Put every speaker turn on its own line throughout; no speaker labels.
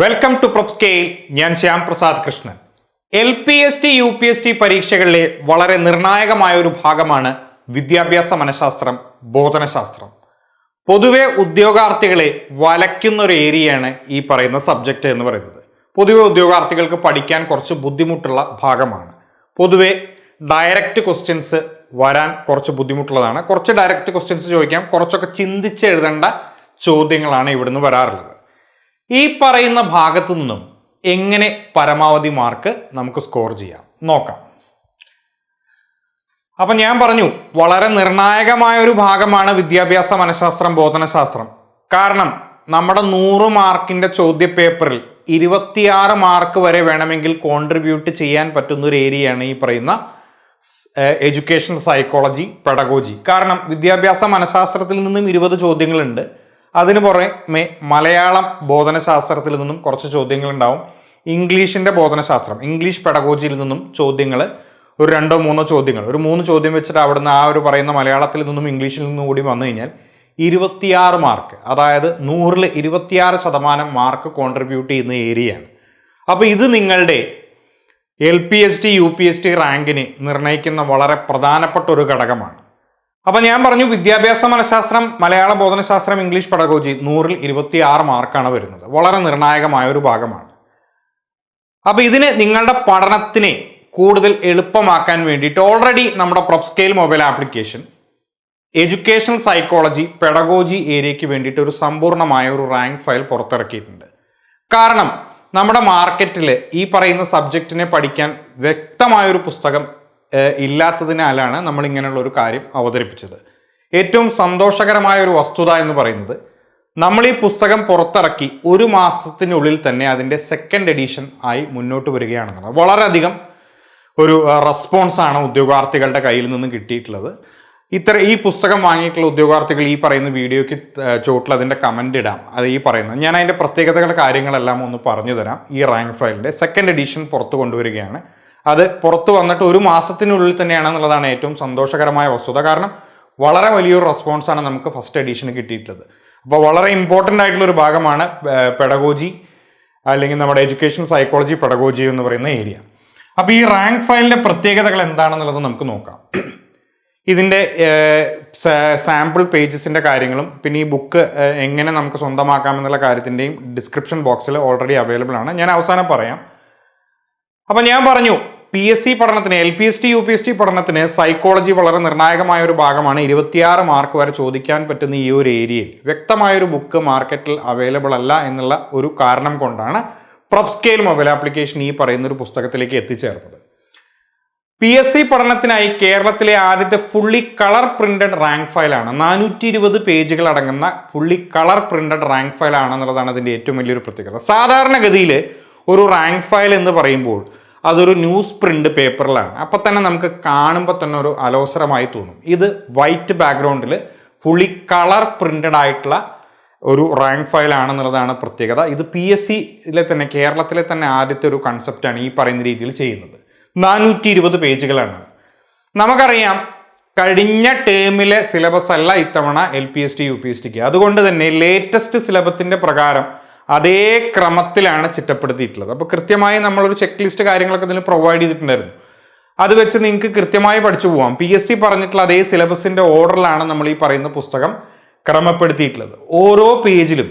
Welcome to Prop Scale ഞാൻ Shyam Prasad Krishnan. L P S T U P S T പരീക്ഷകളിലെ വളരെ നിർണായകമായ ഒരു ഭാഗമാണ് വിദ്യാഭ്യാസ മനഃശാസ്ത്രം ബോധനശാസ്ത്രം. പൊതുവെ ഉദ്യോഗാർത്ഥികളെ വലയ്ക്കുന്ന ഒരു ഏരിയയാണ് ഈ പറയുന്ന സബ്ജക്റ്റ് എന്ന് പറയുന്നത്. പൊതുവെ ഉദ്യോഗാർത്ഥികൾക്ക് പഠിക്കാൻ കുറച്ച് ബുദ്ധിമുട്ടുള്ള ഭാഗമാണ്. പൊതുവെ ഡയറക്റ്റ് ക്വസ്റ്റ്യൻസ് വരാൻ കുറച്ച് ബുദ്ധിമുട്ടുള്ളതാണ്. കുറച്ച് ഡയറക്റ്റ് ക്വസ്റ്റ്യൻസ് ചോദിക്കാം. കുറച്ചൊക്കെ ചിന്തിച്ച് എഴുതേണ്ട ചോദ്യങ്ങളാണ് ഇവിടുന്ന് വരാറുള്ളത്. ഈ പറയുന്ന ഭാഗത്തു നിന്നും എങ്ങനെ പരമാവധി മാർക്ക് നമുക്ക് സ്കോർ ചെയ്യാം? നോക്കാം. അപ്പൊ ഞാൻ പറഞ്ഞു വളരെ നിർണായകമായ ഒരു ഭാഗമാണ് വിദ്യാഭ്യാസ മനഃശാസ്ത്രം ബോധനശാസ്ത്രം. കാരണം നമ്മുടെ നൂറ് മാർക്കിന്റെ ചോദ്യ പേപ്പറിൽ ഇരുപത്തിയാറ് മാർക്ക് വരെ വേണമെങ്കിൽ കോൺട്രിബ്യൂട്ട് ചെയ്യാൻ പറ്റുന്ന ഒരു ഏരിയയാണ് ഈ പറയുന്ന എഡ്യൂക്കേഷൻ സൈക്കോളജി പെഡഗോജി കാരണം വിദ്യാഭ്യാസ മനഃശാസ്ത്രത്തിൽ നിന്നും ഇരുപത് ചോദ്യങ്ങളുണ്ട്. അതിന് പുറമെ മലയാളം ബോധനശാസ്ത്രത്തിൽ നിന്നും കുറച്ച് ചോദ്യങ്ങൾ ഉണ്ടാവും ഇംഗ്ലീഷിന്റെ ബോധനശാസ്ത്രം ഇംഗ്ലീഷ് പെടഗോജിയിൽ നിന്നും ചോദ്യങ്ങൾ ഒരു രണ്ടോ മൂന്നോ ചോദ്യങ്ങൾ ഒരു മൂന്ന് ചോദ്യം വെച്ചിട്ട് അവിടുന്ന് ആ ഒരു പറയുന്ന മലയാളത്തിൽ നിന്നും ഇംഗ്ലീഷിൽ നിന്നും കൂടി വന്നു കഴിഞ്ഞാൽ ഇരുപത്തിയാറ് മാർക്ക് അതായത് നൂറിൽ ഇരുപത്തിയാറ് ശതമാനം മാർക്ക് കോൺട്രിബ്യൂട്ട് ചെയ്യുന്ന ഏരിയയാണ് അപ്പോൾ ഇത് നിങ്ങളുടെ L P S T U P S T റാങ്കിനെ നിർണയിക്കുന്ന വളരെ പ്രധാനപ്പെട്ട ഒരു ഘടകമാണ്. അപ്പൊ ഞാൻ പറഞ്ഞു വിദ്യാഭ്യാസ മനഃശാസ്ത്രം മലയാള ബോധനശാസ്ത്രം ഇംഗ്ലീഷ് പടകോജി നൂറിൽ ഇരുപത്തി ആറ് മാർക്കാണ് വരുന്നത്. വളരെ നിർണായകമായ ഒരു ഭാഗമാണ്. അപ്പൊ ഇതിന് നിങ്ങളുടെ പഠനത്തിനെ കൂടുതൽ എളുപ്പമാക്കാൻ വേണ്ടിയിട്ട് ഓൾറെഡി നമ്മുടെ Prop Scale mobile application educational psychology pedagogy ഏരിയയ്ക്ക് വേണ്ടിയിട്ട് ഒരു സമ്പൂർണമായ ഒരു റാങ്ക് ഫയൽ പുറത്തിറക്കിയിട്ടുണ്ട്. കാരണം നമ്മുടെ മാർക്കറ്റിൽ ഈ പറയുന്ന സബ്ജക്റ്റിനെ പഠിക്കാൻ വ്യക്തമായൊരു പുസ്തകം ഇല്ലാത്തതിനാലാണ് നമ്മൾ ഇങ്ങനെയുള്ള ഒരു കാര്യം അവതരിപ്പിച്ചത്. ഏറ്റവും സന്തോഷകരമായ ഒരു വസ്തുത എന്ന് പറയുന്നത് നമ്മൾ ഈ പുസ്തകം പുറത്തിറക്കി ഒരു മാസത്തിനുള്ളിൽ തന്നെ അതിന്റെ സെക്കൻഡ് എഡിഷൻ ആയി മുന്നോട്ട് വരികയാണെന്നുള്ളത് വളരെയധികം ഒരു റെസ്പോൺസ് ആണ് ഉദ്യോഗാർത്ഥികളുടെ കയ്യിൽ നിന്നും കിട്ടിയിട്ടുള്ളത്. ഇത്ര ഈ പുസ്തകം വാങ്ങിയിട്ടുള്ള ഉദ്യോഗാർത്ഥികൾ ഈ പറയുന്ന വീഡിയോയ്ക്ക് ചോട്ടിൽ അതിന്റെ കമന്റ് ഇടാം. അത് ഈ പറയുന്നത്. ഞാൻ അതിന്റെ പ്രത്യേകതകളുടെ കാര്യങ്ങളെല്ലാം ഒന്ന് പറഞ്ഞു തരാം. ഈ റാങ്ക് ഫയലിന്റെ സെക്കൻഡ് എഡിഷൻ പുറത്തു കൊണ്ടുവരികയാണ്. അത് പുറത്തു വന്നിട്ട് ഒരു മാസത്തിനുള്ളിൽ തന്നെയാണെന്നുള്ളതാണ് ഏറ്റവും സന്തോഷകരമായ വസ്തുത. കാരണം വളരെ വലിയൊരു റെസ്പോൺസാണ് നമുക്ക് ഫസ്റ്റ് എഡിഷന് കിട്ടിയിട്ടുള്ളത്. അപ്പോൾ വളരെ ഇമ്പോർട്ടന്റ് ആയിട്ടുള്ള ഒരു ഭാഗമാണ് പെഡഗോജി അല്ലെങ്കിൽ നമ്മുടെ എഡ്യൂക്കേഷൻ സൈക്കോളജി പെഡഗോജി എന്ന് പറയുന്ന ഏരിയ അപ്പോൾ ഈ റാങ്ക് ഫയലിന്റെ പ്രത്യേകതകൾ എന്താണെന്നുള്ളത് നമുക്ക് നോക്കാം. ഇതിന്റെ സാമ്പിൾ പേജസിന്റെ കാര്യങ്ങളും പിന്നെ ഈ ബുക്ക് എങ്ങനെ നമുക്ക് സ്വന്തമാക്കാമെന്നുള്ള കാര്യത്തിന്റെയും ഡിസ്ക്രിപ്ഷൻ ബോക്സിൽ ഓൾറെഡി അവൈലബിൾ ആണ്. ഞാൻ അവസാനം പറയാം. അപ്പം ഞാൻ പറഞ്ഞു പി എസ് സി പഠനത്തിന് L P S T U P S T പഠനത്തിന് സൈക്കോളജി വളരെ നിർണായകമായ ഒരു ഭാഗമാണ്. ഇരുപത്തിയാറ് മാർക്ക് വരെ ചോദിക്കാൻ പറ്റുന്ന ഈ ഒരു ഏരിയയിൽ വ്യക്തമായൊരു ബുക്ക് മാർക്കറ്റിൽ അവൈലബിൾ അല്ല എന്നുള്ള ഒരു കാരണം കൊണ്ടാണ് പ്രൊപ് സ്കെയിൽ മൊബൈൽ ആപ്ലിക്കേഷൻ ഈ പറയുന്ന ഒരു പുസ്തകത്തിലേക്ക് എത്തിച്ചേർന്നത് പി എസ് സി പഠനത്തിനായി കേരളത്തിലെ ആദ്യത്തെ ഫുള്ളി കളർ പ്രിന്റഡ് റാങ്ക് ഫയലാണ് നാനൂറ്റി ഇരുപത് പേജുകൾ അടങ്ങുന്ന fully colour printed rank file ആണെന്നുള്ളതാണ് അതിന്റെ ഏറ്റവും വലിയൊരു പ്രത്യേകത. സാധാരണഗതിയിൽ ഒരു റാങ്ക് ഫയൽ എന്ന് പറയുമ്പോൾ അതൊരു ന്യൂസ് പ്രിന്റ് പേപ്പറിലാണ്. അപ്പോൾ തന്നെ നമുക്ക് കാണുമ്പോൾ തന്നെ ഒരു അലോസരമായി തോന്നും. ഇത് വൈറ്റ് ബാക്ക്ഗ്രൗണ്ടിൽ ഫുള്ളി കളർ പ്രിന്റഡ് ആയിട്ടുള്ള ഒരു റാങ്ക് ഫയൽ ആണെന്നുള്ളതാണ് പ്രത്യേകത. ഇത് പി എസ് സിയിലെ തന്നെ കേരളത്തിലെ തന്നെ ആദ്യത്തെ ഒരു കൺസെപ്റ്റാണ് ഈ പറയുന്ന രീതിയിൽ ചെയ്യുന്നത്. നാനൂറ്റി ഇരുപത് പേജുകളാണ്. നമുക്കറിയാം കഴിഞ്ഞ ടേമിലെ സിലബസ് അല്ല ഇത്തവണ L P S T U P S tick അതുകൊണ്ട് തന്നെ ലേറ്റസ്റ്റ് സിലബസിന്റെ പ്രകാരം അതേ ക്രമത്തിലാണ് ചിട്ടപ്പെടുത്തിയിട്ടുള്ളത്. അപ്പോൾ കൃത്യമായി നമ്മളൊരു ചെക്ക് ലിസ്റ്റ് കാര്യങ്ങളൊക്കെ ഇതിൽ പ്രൊവൈഡ് ചെയ്തിട്ടുണ്ടായിരുന്നു. അത് വെച്ച് നിങ്ങൾക്ക് കൃത്യമായി പഠിച്ചു പോവാം. പി എസ് സി പറഞ്ഞിട്ടുള്ള അതേ സിലബസിന്റെ ഓർഡറിലാണ് നമ്മൾ ഈ പറയുന്ന പുസ്തകം ക്രമപ്പെടുത്തിയിട്ടുള്ളത്. ഓരോ പേജിലും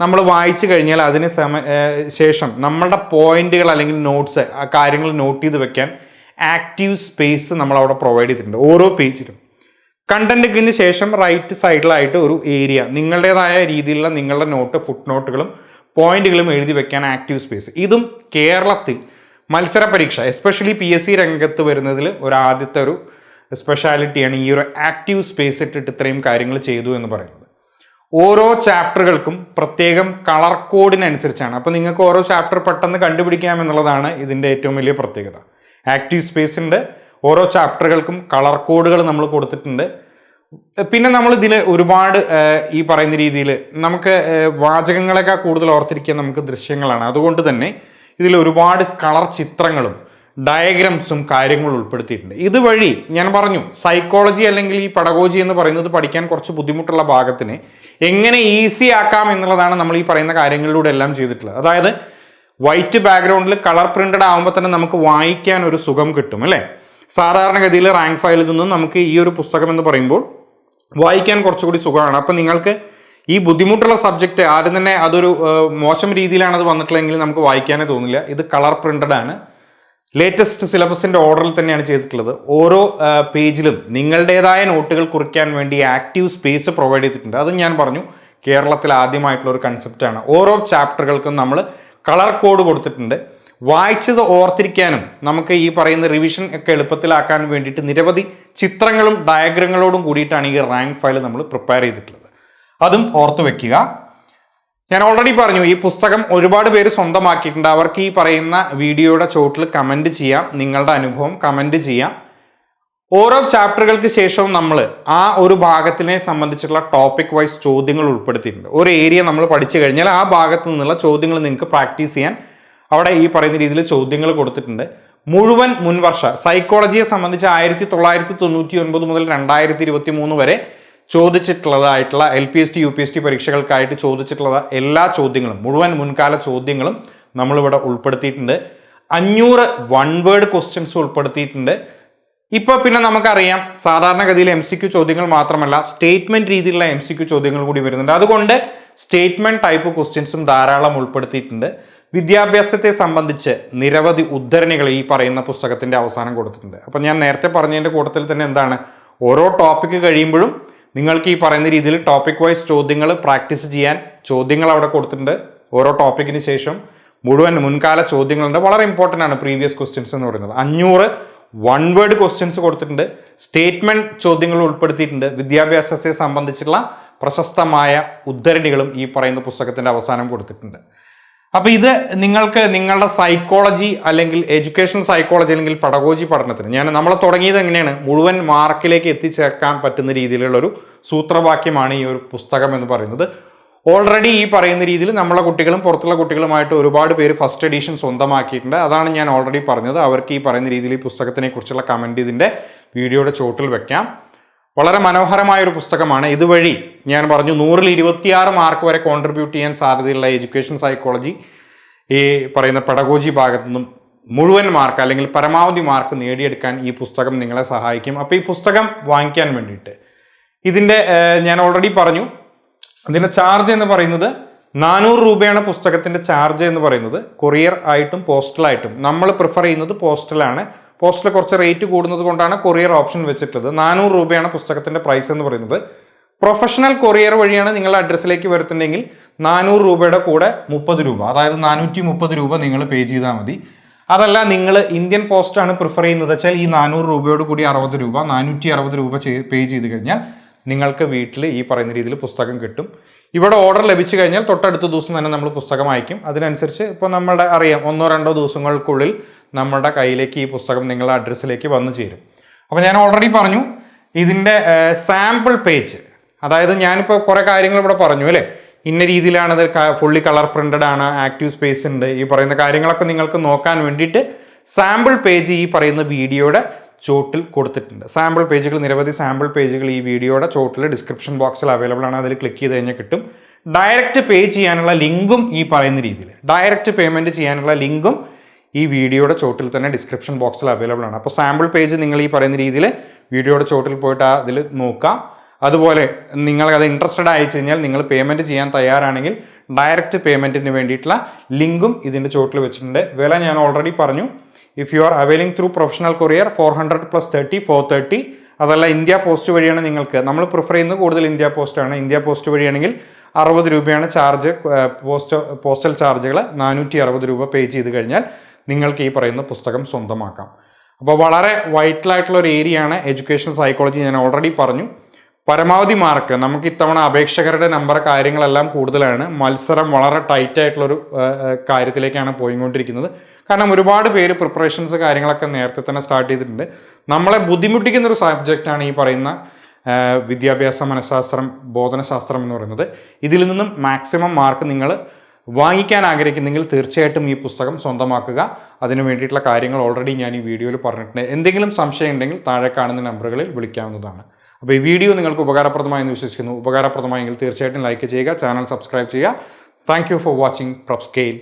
നമ്മൾ വായിച്ചു കഴിഞ്ഞാൽ അതിന് സമ ശേഷം നമ്മളുടെ പോയിന്റുകൾ അല്ലെങ്കിൽ നോട്ട്സ് ആ കാര്യങ്ങൾ നോട്ട് ചെയ്ത് വെക്കാൻ ആക്റ്റീവ് സ്പേസ് നമ്മൾ അവിടെ പ്രൊവൈഡ് ചെയ്തിട്ടുണ്ട് ഓരോ പേജിലും കണ്ടന്റിന് ശേഷം റൈറ്റ് സൈഡിലായിട്ട് ഒരു ഏരിയ നിങ്ങളുടേതായ രീതിയിലുള്ള നിങ്ങളുടെ നോട്ട് ഫുട് നോട്ടുകളും പോയിന്റുകളും എഴുതി വെക്കാൻ ആക്റ്റീവ് സ്പേസ് ഇതും കേരളത്തിൽ മത്സര പരീക്ഷ എസ്പെഷ്യലി പി എസ് സി രംഗത്ത് വരുന്നതിൽ ഒരു ആദ്യത്തെ ഒരു സ്പെഷ്യാലിറ്റിയാണ് ഈ ഒരു ആക്റ്റീവ് സ്പേസ് ഇട്ടിട്ട് ഇത്രയും കാര്യങ്ങൾ ചെയ്തു എന്ന് പറയുന്നത്. ഓരോ ചാപ്റ്ററുകൾക്കും പ്രത്യേകം കളർ കോഡിനനുസരിച്ചാണ് അപ്പോൾ നിങ്ങൾക്ക് ഓരോ ചാപ്റ്റർ പെട്ടെന്ന് കണ്ടുപിടിക്കാം എന്നുള്ളതാണ് ഇതിന്റെ ഏറ്റവും വലിയ പ്രത്യേകത. ആക്റ്റീവ് സ്പേസിന്റെ ഓരോ ചാപ്റ്ററുകൾക്കും കളർ കോഡുകൾ നമ്മൾ കൊടുത്തിട്ടുണ്ട്. പിന്നെ നമ്മൾ ഇതിൽ ഒരുപാട് ഈ പറയുന്ന രീതിയിൽ നമുക്ക് വാചകങ്ങളെക്കാൾ കൂടുതൽ ഓർത്തിരിക്കാൻ നമുക്ക് ദൃശ്യങ്ങളാണ്. അതുകൊണ്ട് തന്നെ ഇതിൽ ഒരുപാട് കളർ ചിത്രങ്ങളും ഡയഗ്രംസും കാര്യങ്ങളും ഉൾപ്പെടുത്തിയിട്ടുണ്ട്. ഇതുവഴി ഞാൻ പറഞ്ഞു സൈക്കോളജി അല്ലെങ്കിൽ ഈ പടകോജി എന്ന് പറയുന്നത് പഠിക്കാൻ കുറച്ച് ബുദ്ധിമുട്ടുള്ള ഭാഗത്തിന് എങ്ങനെ ഈസി ആക്കാം എന്നുള്ളതാണ് നമ്മൾ ഈ പറയുന്ന കാര്യങ്ങളിലൂടെ എല്ലാം ചെയ്തിട്ടുള്ളത്. അതായത് വൈറ്റ് ബാക്ക്ഗ്രൗണ്ടിൽ കളർ പ്രിന്റഡ് ആകുമ്പോൾ തന്നെ നമുക്ക് വായിക്കാൻ ഒരു സുഖം കിട്ടും അല്ലേ? സാധാരണഗതിയിൽ റാങ്ക് ഫയലിൽ നിന്നും നമുക്ക് ഈ ഒരു പുസ്തകം എന്ന് പറയുമ്പോൾ വായിക്കാൻ കുറച്ചുകൂടി സുഖമാണ്. അപ്പം നിങ്ങൾക്ക് ഈ ബുദ്ധിമുട്ടുള്ള സബ്ജക്റ്റ് ആദ്യം തന്നെ അതൊരു മോശം രീതിയിലാണ് അത് വന്നിട്ടുള്ളതെങ്കിൽ നമുക്ക് വായിക്കാനേ തോന്നില്ല. ഇത് കളർ പ്രിന്റഡ് ആണ്. ലേറ്റസ്റ്റ് സിലബസിന്റെ ഓർഡറിൽ തന്നെയാണ് ചെയ്തിട്ടുള്ളത്. ഓരോ പേജിലും നിങ്ങളുടേതായ നോട്ടുകൾ കുറിക്കാൻ വേണ്ടി ആക്റ്റീവ് സ്പേസ് പ്രൊവൈഡ് ചെയ്തിട്ടുണ്ട്. അത് ഞാൻ പറഞ്ഞു കേരളത്തിൽ ആദ്യമായിട്ടുള്ള ഒരു കൺസെപ്റ്റാണ് ഓരോ ചാപ്റ്ററുകൾക്കും നമ്മൾ കളർ കോഡ് കൊടുത്തിട്ടുണ്ട്. വായിച്ചത് ഓർത്തിരിക്കാനും നമുക്ക് ഈ പറയുന്ന റിവിഷൻ ഒക്കെ എളുപ്പത്തിലാക്കാൻ വേണ്ടിയിട്ട് നിരവധി ചിത്രങ്ങളും ഡയഗ്രങ്ങളോടും കൂടിയിട്ടാണ് ഈ റാങ്ക് ഫയൽ നമ്മൾ പ്രിപ്പയർ ചെയ്തിട്ടുള്ളത്. അതും ഓർത്തു വെക്കുക. ഞാൻ ഓൾറെഡി പറഞ്ഞു ഈ പുസ്തകം ഒരുപാട് പേര് സ്വന്തമാക്കിയിട്ടുണ്ട്. അവർക്ക് ഈ പറയുന്ന വീഡിയോയുടെ ചോട്ടിൽ കമന്റ് ചെയ്യാം നിങ്ങളുടെ അനുഭവം കമന്റ് ചെയ്യാം. ഓരോ ചാപ്റ്ററുകൾക്ക് ശേഷവും നമ്മൾ ആ ഒരു ഭാഗത്തിനെ സംബന്ധിച്ചുള്ള ടോപ്പിക് വൈസ് ചോദ്യങ്ങൾ ഉൾപ്പെടുത്തിയിട്ടുണ്ട്. ഒരു ഏരിയ നമ്മൾ പഠിച്ചു കഴിഞ്ഞാൽ ആ ഭാഗത്തു നിന്നുള്ള ചോദ്യങ്ങൾ നിങ്ങൾക്ക് പ്രാക്ടീസ് ചെയ്യാൻ അവിടെ ഈ പറയുന്ന രീതിയിൽ ചോദ്യങ്ങൾ കൊടുത്തിട്ടുണ്ട്. മുഴുവൻ മുൻവർഷ സൈക്കോളജിയെ സംബന്ധിച്ച് ആയിരത്തി തൊള്ളായിരത്തി തൊണ്ണൂറ്റി ഒൻപത് മുതൽ രണ്ടായിരത്തി ഇരുപത്തി മൂന്ന് വരെ ചോദിച്ചിട്ടുള്ളതായിട്ടുള്ള L P S T U P S T പരീക്ഷകൾക്കായിട്ട് ചോദിച്ചിട്ടുള്ള എല്ലാ ചോദ്യങ്ങളും മുഴുവൻ മുൻകാല ചോദ്യങ്ങളും നമ്മളിവിടെ ഉൾപ്പെടുത്തിയിട്ടുണ്ട്. അഞ്ഞൂറ് വൺ വേർഡ് ക്വസ്റ്റ്യൻസ് ഉൾപ്പെടുത്തിയിട്ടുണ്ട്. ഇപ്പോൾ പിന്നെ നമുക്കറിയാം സാധാരണഗതിയിൽ എം സി ക്യു ചോദ്യങ്ങൾ മാത്രമല്ല സ്റ്റേറ്റ്മെന്റ് രീതിയിലുള്ള എം സി ക്യു ചോദ്യങ്ങൾ കൂടി വരുന്നുണ്ട്. അതുകൊണ്ട് സ്റ്റേറ്റ്മെന്റ് ടൈപ്പ് ക്വസ്റ്റ്യൻസും ധാരാളം ഉൾപ്പെടുത്തിയിട്ടുണ്ട്. വിദ്യാഭ്യാസത്തെ സംബന്ധിച്ച് നിരവധി ഉദ്ധരണികൾ ഈ പറയുന്ന പുസ്തകത്തിന്റെ അവസാനം കൊടുത്തിട്ടുണ്ട്. അപ്പം ഞാൻ നേരത്തെ പറഞ്ഞതിന്റെ കൂട്ടത്തിൽ തന്നെ എന്താണ്? ഓരോ ടോപ്പിക്ക് കഴിയുമ്പോഴും നിങ്ങൾക്ക് ഈ പറയുന്ന രീതിയിൽ ടോപ്പിക് വൈസ് ചോദ്യങ്ങൾ പ്രാക്ടീസ് ചെയ്യാൻ ചോദ്യങ്ങൾ അവിടെ കൊടുത്തിട്ടുണ്ട്. ഓരോ ടോപ്പിക്കിന് ശേഷം മുഴുവൻ മുൻകാല ചോദ്യങ്ങളുണ്ട്. വളരെ ഇമ്പോർട്ടന്റ് ആണ് പ്രീവിയസ് ക്വസ്റ്റ്യൻസ് എന്ന് പറയുന്നത്. അഞ്ഞൂറ് വൺ വേർഡ് ക്വസ്റ്റ്യൻസ് കൊടുത്തിട്ടുണ്ട്. സ്റ്റേറ്റ്മെന്റ് ചോദ്യങ്ങൾ ഉൾപ്പെടുത്തിയിട്ടുണ്ട്. വിദ്യാഭ്യാസത്തെ സംബന്ധിച്ചുള്ള പ്രശസ്തമായ ഉദ്ധരണികളും ഈ പറയുന്ന പുസ്തകത്തിന്റെ അവസാനം കൊടുത്തിട്ടുണ്ട്. അപ്പൊ ഇത് നിങ്ങൾക്ക് നിങ്ങളുടെ സൈക്കോളജി അല്ലെങ്കിൽ എഡ്യൂക്കേഷൻ സൈക്കോളജി അല്ലെങ്കിൽ പടകോജി പഠനത്തിന് ഞാൻ നമ്മൾ തുടങ്ങിയത് എങ്ങനെയാണ്? മുഴുവൻ മാർക്കിലേക്ക് എത്തിച്ചേർക്കാൻ പറ്റുന്ന രീതിയിലുള്ള ഒരു സൂത്രവാക്യമാണ് ഈ ഒരു പുസ്തകം എന്ന് പറയുന്നത്. ഓൾറെഡി ഈ പറയുന്ന രീതിയിൽ നമ്മളെ കുട്ടികളും പുറത്തുള്ള കുട്ടികളുമായിട്ട് ഒരുപാട് പേര് ഫസ്റ്റ് എഡീഷൻ സ്വന്തമാക്കിയിട്ടുണ്ട്. അതാണ് ഞാൻ ഓൾറെഡി പറഞ്ഞത്. അവർക്ക് ഈ പറയുന്ന രീതിയിൽ ഈ പുസ്തകത്തിനെ കുറിച്ചുള്ള കമന്റ് ഇതിന്റെ വീഡിയോയുടെ ചോട്ടിൽ വെക്കാം. വളരെ മനോഹരമായ ഒരു പുസ്തകമാണ്. ഇതുവഴി ഞാൻ പറഞ്ഞു നൂറിൽ ഇരുപത്തിയാറ് മാർക്ക് വരെ കോൺട്രിബ്യൂട്ട് ചെയ്യാൻ സാധ്യതയുള്ള എഡ്യൂക്കേഷൻ സൈക്കോളജി ഈ പറയുന്ന പെടഗോജി ഭാഗത്തു നിന്നും മുഴുവൻ മാർക്ക് അല്ലെങ്കിൽ പരമാവധി മാർക്ക് നേടിയെടുക്കാൻ ഈ പുസ്തകം നിങ്ങളെ സഹായിക്കും. അപ്പോൾ ഈ പുസ്തകം വാങ്ങിക്കാൻ വേണ്ടിയിട്ട് ഇതിന്റെ ഞാൻ ഓൾറെഡി പറഞ്ഞു. ഇതിന്റെ ചാർജ് എന്ന് പറയുന്നത് നാനൂറ് രൂപയാണ് പുസ്തകത്തിന്റെ ചാർജ് എന്ന് പറയുന്നത്. കൊറിയർ ആയിട്ടും പോസ്റ്റലായിട്ടും നമ്മൾ പ്രിഫർ ചെയ്യുന്നത് പോസ്റ്റലാണ് പോസ്റ്റൽ കുറച്ച് റേറ്റ് കൂടുന്നത് കൊണ്ടാണ് കൊറിയർ ഓപ്ഷൻ വെച്ചിട്ടുള്ളത് നാനൂറ് രൂപയാണ് പുസ്തകത്തിന്റെ പ്രൈസ് എന്ന് പറയുന്നത്. പ്രൊഫഷണൽ കൊറിയർ വഴിയാണ് നിങ്ങളുടെ അഡ്രസ്സിലേക്ക് വരുത്തുന്നെങ്കിൽ നാനൂറ് രൂപയുടെ കൂടെ മുപ്പത് രൂപ അതായത് നാനൂറ്റി മുപ്പത് രൂപ നിങ്ങൾ പേ ചെയ്താൽ മതി. അതല്ല നിങ്ങൾ ഇന്ത്യൻ പോസ്റ്റാണ് പ്രിഫർ ചെയ്യുന്നത് വെച്ചാൽ ഈ നാനൂറ് രൂപയോട് കൂടി അറുപത് രൂപ നാനൂറ്റി അറുപത് രൂപ പേ ചെയ്ത് കഴിഞ്ഞാൽ നിങ്ങൾക്ക് വീട്ടിൽ ഈ പറയുന്ന രീതിയിൽ പുസ്തകം കിട്ടും. ഇവിടെ ഓർഡർ ലഭിച്ചു കഴിഞ്ഞാൽ തൊട്ടടുത്ത ദിവസം തന്നെ നമ്മൾ പുസ്തകം അയക്കും. അതിനനുസരിച്ച് ഇപ്പോൾ നമ്മുടെ അറിയാം ഒന്നോ രണ്ടോ ദിവസങ്ങൾക്കുള്ളിൽ നമ്മുടെ കയ്യിലേക്ക് ഈ പുസ്തകം നിങ്ങളുടെ അഡ്രസ്സിലേക്ക് വന്നു ചേരും. അപ്പോൾ ഞാൻ ഓൾറെഡി പറഞ്ഞു ഇതിന്റെ സാമ്പിൾ പേജ് അതായത് ഞാനിപ്പോൾ കുറേ കാര്യങ്ങൾ ഇവിടെ പറഞ്ഞു അല്ലേ? ഇന്ന രീതിയിലാണ് ഫുള്ളി കളർ പ്രിന്റഡ് ആണ് ആക്റ്റീവ് സ്പേസ് ഉണ്ട് ഈ പറയുന്ന കാര്യങ്ങളൊക്കെ നിങ്ങൾക്ക് നോക്കാൻ വേണ്ടിയിട്ട് സാമ്പിൾ പേജ് ഈ പറയുന്ന വീഡിയോയുടെ ചോട്ടിൽ കൊടുത്തിട്ടുണ്ട്. സാമ്പിൾ പേജുകൾ നിരവധി സാമ്പിൾ പേജുകൾ ഈ വീഡിയോയുടെ ചോട്ടിൽ ഡിസ്ക്രിപ്ഷൻ ബോക്സിൽ അവൈലബിൾ ആണ്. അതിൽ ക്ലിക്ക് ചെയ്ത് കഴിഞ്ഞാൽ കിട്ടും. ഡയറക്റ്റ് പേ ചെയ്യാനുള്ള ലിങ്കും ഈ പറയുന്ന രീതിയിൽ. ഡയറക്റ്റ് പേയ്മെന്റ് ചെയ്യാനുള്ള ലിങ്കും ഈ വീഡിയോയുടെ ചോട്ടിൽ തന്നെ ഡിസ്ക്രിപ്ഷൻ ബോക്സിൽ അവൈലബിൾ ആണ്. അപ്പോൾ സാമ്പിൾ പേജ് നിങ്ങൾ ഈ പറയുന്ന രീതിയിൽ വീഡിയോയുടെ ചോട്ടിൽ പോയിട്ട് അതിൽ നോക്കാം അതുപോലെ നിങ്ങൾ അത് ഇൻട്രസ്റ്റഡ് ആയി കഴിഞ്ഞാൽ നിങ്ങൾ പേയ്മെന്റ് ചെയ്യാൻ തയ്യാറാണെങ്കിൽ ഡയറക്റ്റ് പേയ്മെന്റിന് വേണ്ടിയിട്ടുള്ള ലിങ്കും ഇതിന്റെ ചോട്ടിൽ വെച്ചിട്ടുണ്ട്. വില ഞാൻ ഓൾറെഡി പറഞ്ഞു. If you are availing through professional courier four hundred plus thirty four thirty അതല്ല ഇന്ത്യ പോസ്റ്റ് വഴിയാണ് നിങ്ങൾക്ക്. നമ്മൾ പ്രിഫർ ചെയ്യുന്നത് കൂടുതൽ ഇന്ത്യ പോസ്റ്റ് ആണ്. ഇന്ത്യ പോസ്റ്റ് വഴിയാണെങ്കിൽ അറുപത് രൂപയാണ് ചാർജ് പോസ്റ്റ് പോസ്റ്റൽ ചാർജുകൾ നാനൂറ്റി അറുപത് രൂപ പേ ചെയ്ത് കഴിഞ്ഞാൽ നിങ്ങൾക്ക് ഈ പറയുന്ന പുസ്തകം സ്വന്തമാക്കാം. അപ്പോൾ വളരെ വൈറ്റൽ ആയിട്ടുള്ള ഒരു ഏരിയയാണ് എഡ്യൂക്കേഷൻ സൈക്കോളജി ഞാൻ ഓൾറെഡി പറഞ്ഞു. പരമാവധി മാർക്ക് നമുക്ക് ഇത്തവണ അപേക്ഷകരുടെ നമ്പർ കാര്യങ്ങളെല്ലാം കൂടുതലാണ്. മത്സരം വളരെ ടൈറ്റ് ആയിട്ടുള്ളൊരു കാര്യത്തിലേക്കാണ് പോയിക്കൊണ്ടിരിക്കുന്നത്. കാരണം ഒരുപാട് പേര് പ്രിപ്പറേഷൻസ് കാര്യങ്ങളൊക്കെ നേരത്തെ തന്നെ സ്റ്റാർട്ട് ചെയ്തിട്ടുണ്ട്. നമ്മളെ ബുദ്ധിമുട്ടിക്കുന്ന ഒരു സബ്ജക്റ്റാണ് ഈ പറയുന്ന വിദ്യാഭ്യാസ മനഃശാസ്ത്രം ബോധനശാസ്ത്രം എന്ന് പറയുന്നത്. ഇതിൽ നിന്നും മാക്സിമം മാർക്ക് നിങ്ങൾ വാങ്ങിക്കാൻ ആഗ്രഹിക്കുന്നെങ്കിൽ തീർച്ചയായിട്ടും ഈ പുസ്തകം സ്വന്തമാക്കുക. അതിന് വേണ്ടിയിട്ടുള്ള കാര്യങ്ങൾ ഓൾറെഡി ഞാൻ ഈ വീഡിയോയിൽ പറഞ്ഞിട്ടുണ്ട്. എന്തെങ്കിലും സംശയം ഉണ്ടെങ്കിൽ താഴെ കാണുന്ന നമ്പറുകളിൽ വിളിക്കാവുന്നതാണ്. അപ്പോൾ ഈ വീഡിയോ നിങ്ങൾക്ക് ഉപകാരപ്രദമായെന്ന് വിശ്വസിക്കുന്നു. ഉപകാരപ്രദമായെങ്കിൽ തീർച്ചയായിട്ടും ലൈക്ക് ചെയ്യുക ചാനൽ സബ്സ്ക്രൈബ് ചെയ്യുക. Thank for watching Prop Scale